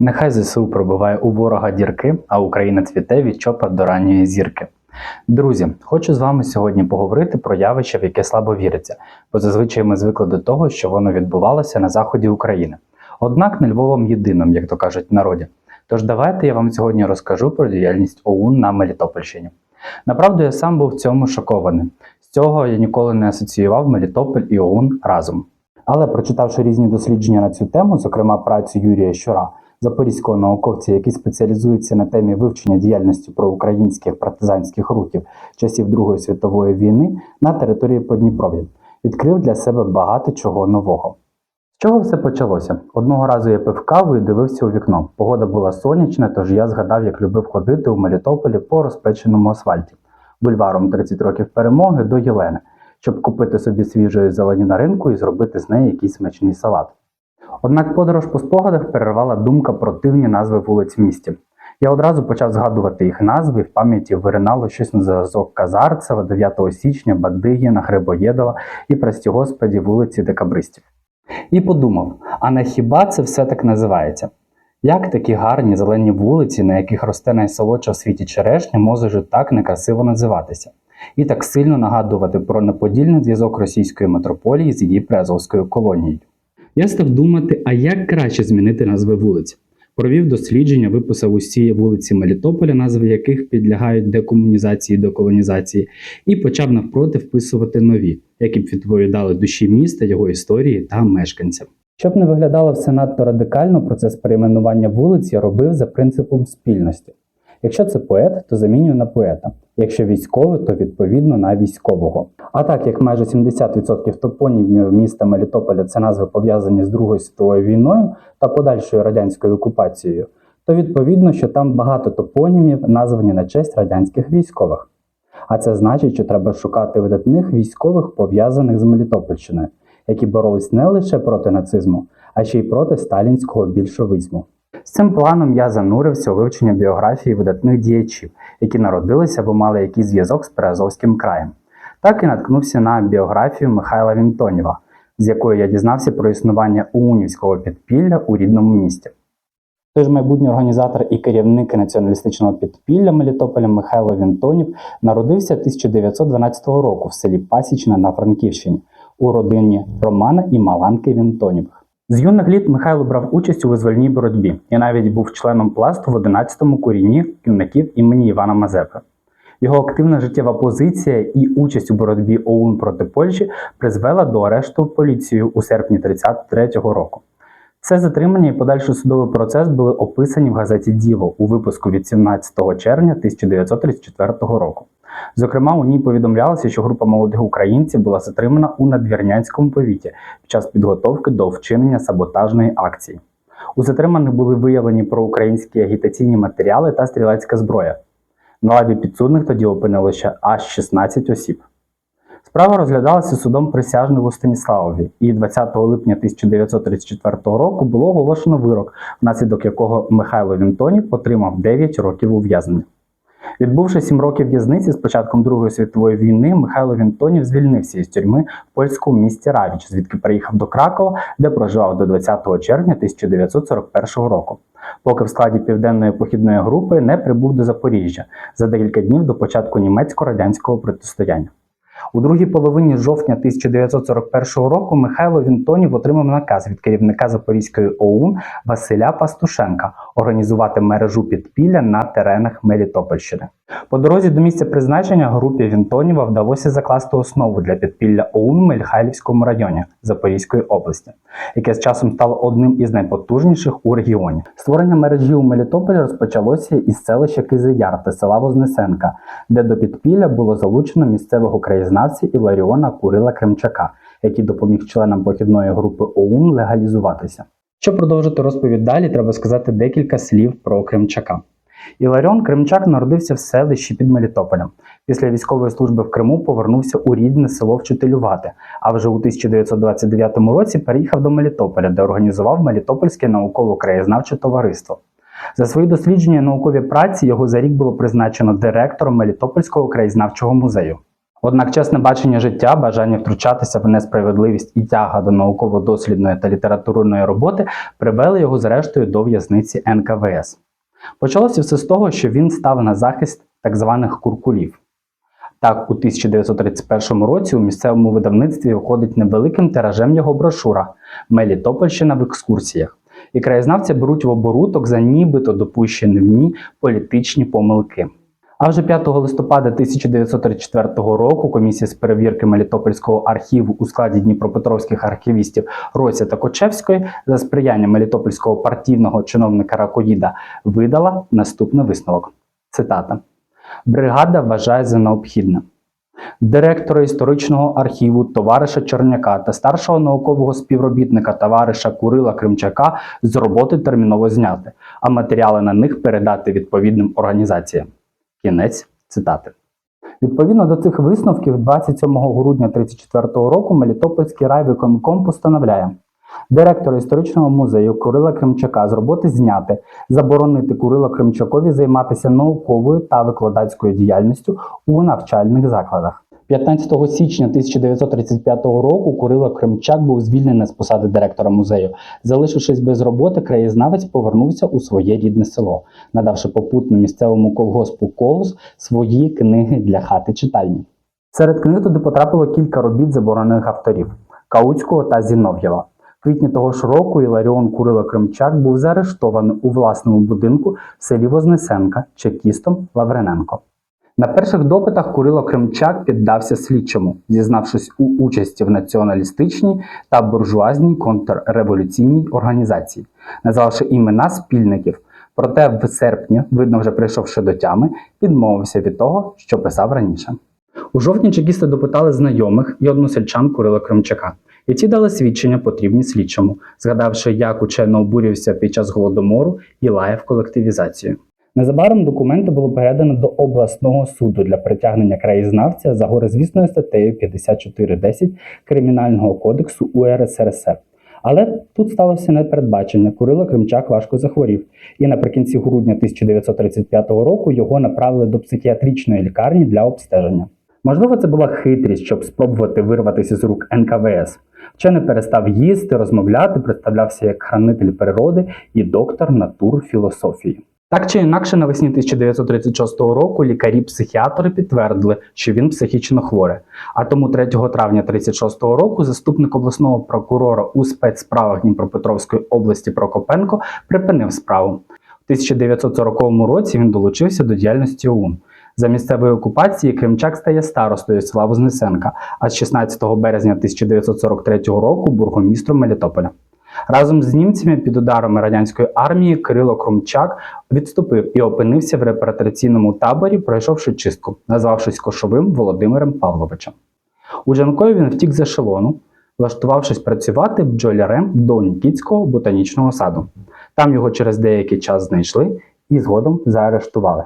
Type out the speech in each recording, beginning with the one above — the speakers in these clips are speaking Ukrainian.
Нехай ЗСУ пробиває у ворога дірки, а Україна цвіте від чопа до ранньої зірки. Друзі, хочу з вами сьогодні поговорити про явище, в яке слабо віриться, бо зазвичай ми звикли до того, що воно відбувалося на заході України. Однак не Львовом єдиним, як то кажуть в народі. Тож давайте я вам сьогодні розкажу про діяльність ОУН на Мелітопольщині. Направду я сам був в цьому шокований. З цього я ніколи не асоціював Мелітополь і ОУН разом. Але прочитавши різні дослідження на цю тему, зокрема працю Юрія Щура, запорізького науковця, який спеціалізується на темі вивчення діяльності проукраїнських партизанських рухів часів Другої світової війни на території Подніпров'я, відкрив для себе багато чого нового. З чого все почалося? Одного разу я пив каву і дивився у вікно. Погода була сонячна, тож я згадав, як любив ходити у Мелітополі по розпеченому асфальті, бульваром 30 років перемоги до Єлени, щоб купити собі свіжої зелені на ринку і зробити з неї якийсь смачний салат. Однак подорож по спогадах перервала думка про дивні назви вулиць в місті. Я одразу почав згадувати їх назви, в пам'яті виринало щось на зразок Казарцева, 9 січня, Бадигіна, Грибоєдова і, прості господі, вулиці Декабристів. І подумав: а не хіба це все так називається? Як такі гарні зелені вулиці, на яких росте найсолодша в світі черешня, можуть так некрасиво називатися? І так сильно нагадувати про неподільний зв'язок російської метрополії з її презовською колонією. Я став думати, а як краще змінити назви вулиць. Провів дослідження, виписав усі вулиці Мелітополя, назви яких підлягають декомунізації деколонізації, і почав навпроти вписувати нові, які б відповідали душі міста, його історії та мешканцям. Щоб не виглядало все надто радикально, процес перейменування вулиць я робив за принципом спільності. Якщо це поет, то замінюю на поета. Якщо військовий, то відповідно на військового. А так як майже 70% топонімів міста Мелітополя це назви пов'язані з Другою світовою війною та подальшою радянською окупацією, то відповідно, що там багато топонімів названі на честь радянських військових. А це значить, що треба шукати видатних військових, пов'язаних з Мелітопольщиною, які боролись не лише проти нацизму, а ще й проти сталінського більшовизму. З цим планом я занурився у вивчення біографії видатних діячів, які народилися або мали якийсь зв'язок з Приазовським краєм. Так і наткнувся на біографію Михайла Вінтонєва, з якої я дізнався про існування унівського підпілля у рідному місті. Тож майбутній організатор і керівник націоналістичного підпілля Мелітополя Михайло Вінтонів народився 1912 року в селі Пасічне на Франківщині у родині Романа і Маланки Вінтонівих. З юних літ Михайло брав участь у визвольній боротьбі і навіть був членом пласту в 11-му курінні юнаків імені Івана Мазепи. Його активна життєва позиція і участь у боротьбі ОУН проти Польщі призвела до арешту поліцією у серпні 1933 року. Це затримання і подальший судовий процес були описані в газеті Діло у випуску від 17 червня 1934 року. Зокрема, у ній повідомлялося, що група молодих українців була затримана у Надвірнянському повіті під час підготовки до вчинення саботажної акції. У затриманих були виявлені проукраїнські агітаційні матеріали та стрілецька зброя. На лаві підсудних тоді опинилося аж 16 осіб. Справа розглядалася судом присяжного Станіславові, і 20 липня 1934 року було оголошено вирок, внаслідок якого Михайло Вінтонів отримав 9 років ув'язнення. Відбувши сім років в'язниці з початком Другої світової війни, Михайло Вінтонів звільнився із тюрми в польському місті Равіч, звідки приїхав до Кракова, де проживав до 20 червня 1941 року, поки в складі південної похідної групи не прибув до Запоріжжя за декілька днів до початку німецько-радянського протистояння. У другій половині жовтня 1941 року Михайло Вінтонів отримав наказ від керівника Запорізької ОУН Василя Пастушенка організувати мережу підпілля на теренах Мелітопольщини. По дорозі до місця призначення групі Вінтоніва вдалося закласти основу для підпілля ОУН в Мельхайлівському районі Запорізької області, яке з часом стало одним із найпотужніших у регіоні. Створення мережі у Мелітополі розпочалося із селища Кизияр та села Вознесенка, де до підпілля було залучено місцевого краєзнавця Іларіона Курила Кремчака, який допоміг членам похідної групи ОУН легалізуватися. Щоб продовжити розповідь далі, треба сказати декілька слів про Кремчака. Іларіон Кремчак народився в селищі під Мелітополем. Після військової служби в Криму повернувся у рідне село вчителювати, а вже у 1929 році переїхав до Мелітополя, де організував Мелітопольське науково-краєзнавче товариство. За свої дослідження і наукові праці його за рік було призначено директором Мелітопольського краєзнавчого музею. Однак чесне бачення життя, бажання втручатися в несправедливість і тяга до науково-дослідної та літературної роботи привели його зрештою до в'язниці НКВС. Почалося все з того, що він став на захист так званих куркулів. Так, у 1931 році у місцевому видавництві виходить невеликим тиражем його брошура Мелітопольщина в екскурсіях, і краєзнавці беруть в оборудок за нібито допущені в ній політичні помилки. А вже 5 листопада 1934 року комісія з перевірки Мелітопольського архіву у складі дніпропетровських архівістів Рося та Кочевської за сприяння Мелітопольського партійного чиновника Ракоїда видала наступний висновок. Цитата: Бригада вважає за необхідне. Директора історичного архіву товариша Черняка та старшого наукового співробітника товариша Курила Кримчака з роботи терміново зняти, а матеріали на них передати відповідним організаціям. Кінець цитати. Відповідно до цих висновків, 27 грудня 1934 року Мелітопольський райвиконком постановляє директора історичного музею Курила Кримчака з роботи зняти, заборонити Курило Кримчакові займатися науковою та викладацькою діяльністю у навчальних закладах. 15 січня 1935 року Курило Кримчак був звільнений з посади директора музею. Залишившись без роботи, краєзнавець повернувся у своє рідне село, надавши попутно місцевому колгоспу Колос свої книги для хати читальні. Серед книг туди потрапило кілька робіт заборонених авторів Кауцького та Зінов'єва. В квітні того ж року Іларіон Курило Кримчак був заарештований у власному будинку в селі Вознесенка чекістом Лаврененко. На перших допитах Курило Кримчак піддався слідчому, зізнавшись у участі в націоналістичній та буржуазній контрреволюційній організації, назвавши імена спільників. Проте в серпні, видно, вже прийшовши до тями, відмовився від того, що писав раніше. У жовтні чекісти допитали знайомих і односельчан Курила Кримчака, і ті дали свідчення потрібні слідчому, згадавши, як учено обурювався під час голодомору і лаяв колективізацію. Незабаром документи було передано до обласного суду для притягнення краєзнавця за горизвісною статтею 54.10 Кримінального кодексу УРСРСР. Але тут сталося непередбачення. Курило Кримчак важко захворів, і наприкінці грудня 1935 року його направили до психіатричної лікарні для обстеження. Можливо, це була хитрість, щоб спробувати вирватися з рук НКВС. Вчений перестав їсти, розмовляти, представлявся як хранитель природи і доктор натур філософії. Так чи інакше, навесні 1936 року лікарі-психіатри підтвердили, що він психічно хворий. А тому 3 травня 1936 року заступник обласного прокурора у спецсправах Дніпропетровської області Прокопенко припинив справу. У 1940 році він долучився до діяльності ОУН. За місцевої окупації Кримчак стає старостою села Вознесенка, а з 16 березня 1943 року бургомістром Мелітополя. Разом з німцями під ударами радянської армії Кирило Кромчак відступив і опинився в репатріаційному таборі, пройшовши чистку, назвавшись Кошовим Володимиром Павловичем. У Жанкові він втік з ешелону, влаштувавшись працювати бджолярем до Нікітського ботанічного саду. Там його через деякий час знайшли і згодом заарештували.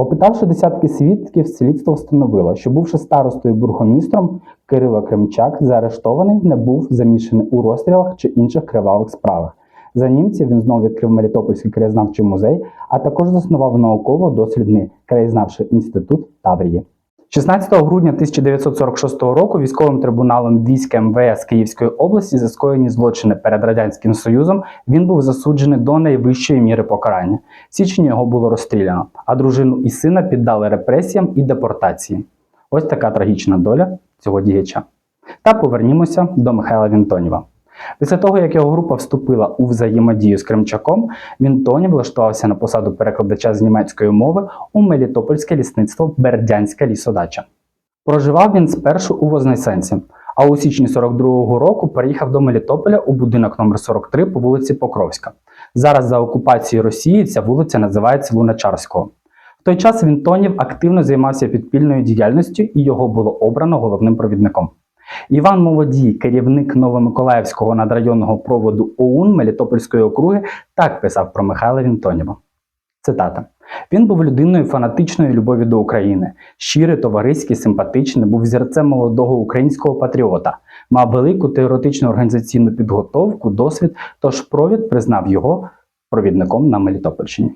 Опитавши десятки свідків, слідство встановило, що бувши старостою бургомістром, Кирило Кримчак заарештований не був замішаний у розстрілах чи інших кривавих справах. За німців він знову відкрив Мелітопольський краєзнавчий музей, а також заснував науково-дослідний краєзнавчий інститут Таврії. 16 грудня 1946 року військовим трибуналом військ МВС Київської області за скоєні злочини перед радянським союзом він був засуджений до найвищої міри покарання. В січні його було розстріляно, а дружину і сина піддали репресіям і депортації. Ось така трагічна доля цього діяча. Та повернімося до Михайла Вінтонєва. Після того, як його група вступила у взаємодію з Кримчаком, Вінтонів влаштувався на посаду перекладача з німецької мови у Мелітопольське лісництво Бердянська лісодача. Проживав він спершу у Вознесенці, а у січні 42-го року переїхав до Мелітополя у будинок номер 43 по вулиці Покровська. Зараз за окупацією Росії ця вулиця називається Луначарського. В той час Вінтонів активно займався підпільною діяльністю і його було обрано головним провідником. Іван Молодій, керівник Новомиколаївського надрайонного проводу ОУН Мелітопольської округи, так писав про Михайла Вінтонєва. Цитата. Він був людиною фанатичної любові до України, щирий, товариський, симпатичний, був зірцем молодого українського патріота, мав велику теоретичну організаційну підготовку, досвід, тож провід признав його провідником на Мелітопольщині.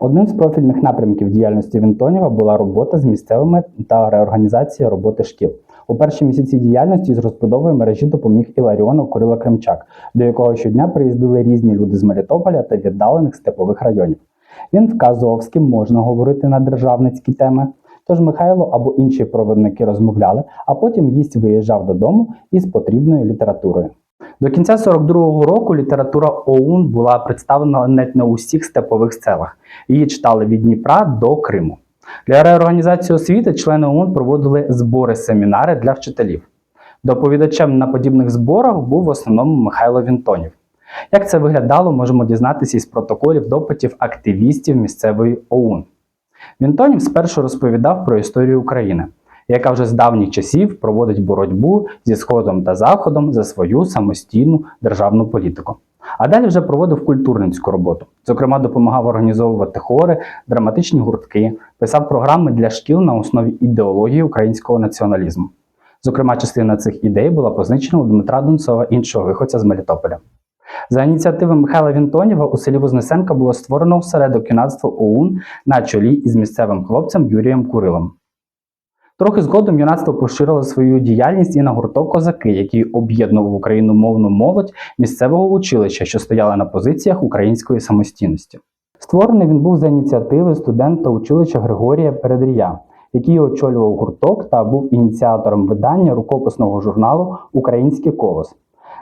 Одним з профільних напрямків діяльності Вінтоніва була робота з місцевими та реорганізація роботи шкіл. У перші місяці діяльності з розбудовою мережі допоміг Іларіонов Курила Кримчак, до якого щодня приїздили різні люди з Мелітополя та віддалених степових районів. Він вказував, з ким можна говорити на державницькі теми. Тож Михайло або інші проводники розмовляли, а потім гість виїжджав додому із потрібною літературою. До кінця 42-го року література ОУН була представлена навіть на усіх степових селах. Її читали від Дніпра до Криму. Для реорганізації освіти члени ОУН проводили збори семінари для вчителів. Доповідачем на подібних зборах був в основному Михайло Вінтонів. Як це виглядало, можемо дізнатися із протоколів допитів активістів місцевої ОУН. Вінтонів спершу розповідав про історію України, яка вже з давніх часів проводить боротьбу зі Сходом та Заходом за свою самостійну державну політику. А далі вже проводив культурницьку роботу. Зокрема, допомагав організовувати хори, драматичні гуртки, писав програми для шкіл на основі ідеології українського націоналізму. Зокрема, частина цих ідей була позначена у Дмитра Донцова, іншого виходця з Мелітополя. За ініціативи Михайла Вінтоніва у селі Вознесенка було створено осередок юнацтва ОУН на чолі із місцевим хлопцем Юрієм Курилом. Трохи згодом юнацтво поширило свою діяльність і на гурток козаки, який об'єднував україномовну молодь місцевого училища, що стояла на позиціях української самостійності. Створений він був за ініціативи студента училища Григорія Передрія, який очолював гурток та був ініціатором видання рукописного журналу Український колос.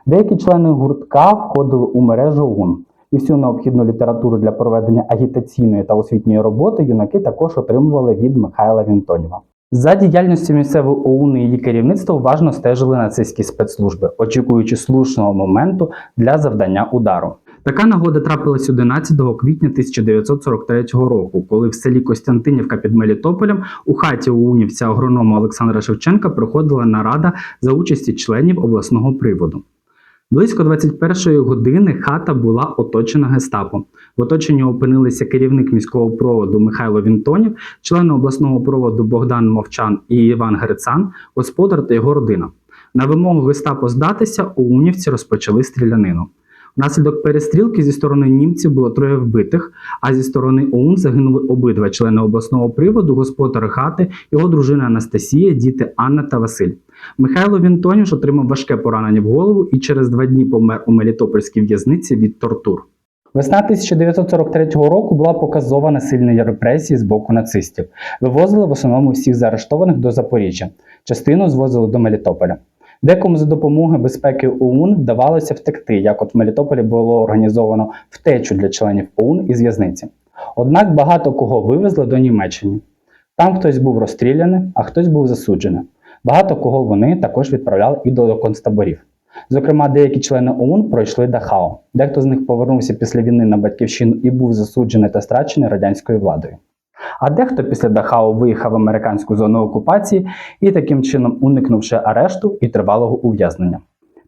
Деякі члени гуртка входили у мережу ОУН. І всю необхідну літературу для проведення агітаційної та освітньої роботи юнаки також отримували від Михайла Вінтоніва. За діяльністю місцевої ОУН і її керівництва уважно стежили нацистські спецслужби, очікуючи слушного моменту для завдання удару. Така нагода трапилась 11 квітня 1943 року, коли в селі Костянтинівка під Мелітополем у хаті ОУНівця агронома Олександра Шевченка проходила нарада за участі членів обласного приводу. Близько 21-ї години хата була оточена гестапо. В оточенні опинилися керівник міського проводу Михайло Вінтонів, члени обласного проводу Богдан Мовчан і Іван Грицан, господар та його родина. На вимогу гестапо здатися, ОУНівці розпочали стрілянину. Внаслідок перестрілки зі сторони німців було троє вбитих, а зі сторони ОУН загинули обидва члени обласного приводу, господар хати, його дружина Анастасія, діти Анна та Василь. Михайло Вінтоніш отримав важке поранення в голову і через два дні помер у Мелітопольській в'язниці від тортур. Весна 1943 року була показова сильної репресії з боку нацистів. Вивозили в основному всіх заарештованих до Запоріжжя. Частину звозили до Мелітополя. Декому за допомогою безпеки ОУН вдавалося втекти, як от в Мелітополі було організовано втечу для членів ОУН із в'язниці. Однак багато кого вивезли до Німеччини. Там хтось був розстріляний, а хтось був засуджений. Багато кого вони також відправляли і до концтаборів. Зокрема, деякі члени ОУН пройшли Дахау. Дехто з них повернувся після війни на батьківщину і був засуджений та страчений радянською владою. А дехто після Дахау виїхав в американську зону окупації і таким чином уникнувши арешту і тривалого ув'язнення.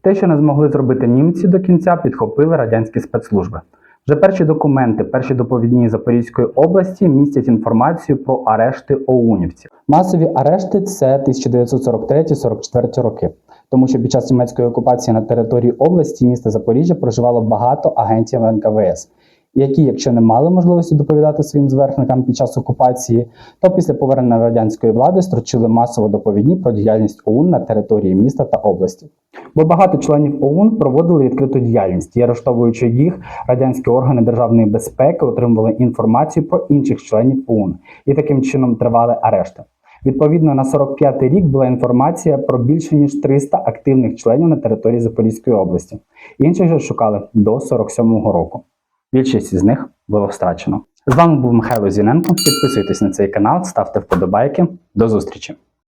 Те, що не змогли зробити німці до кінця, підхопили радянські спецслужби. Вже перші документи, перші доповідні Запорізької області містять інформацію про арешти оунівців. Масові арешти це 1943-44 роки, тому що під час німецької окупації на території області міста Запоріжжя проживало багато агентів НКВС, які, якщо не мали можливості доповідати своїм зверхникам під час окупації, то після повернення радянської влади строчили масово доповідні про діяльність ОУН на території міста та області. Бо багато членів ОУН проводили відкриту діяльність, і арештовуючи їх, радянські органи державної безпеки отримували інформацію про інших членів ОУН і таким чином тривали арешти. Відповідно, на 45-й рік була інформація про більше ніж 300 активних членів на території Запорізької області. Інших же шукали до 47-го року. Більшість із них було втрачено. З вами був Михайло Зіненко. Підписуйтесь на цей канал, ставте вподобайки. До зустрічі!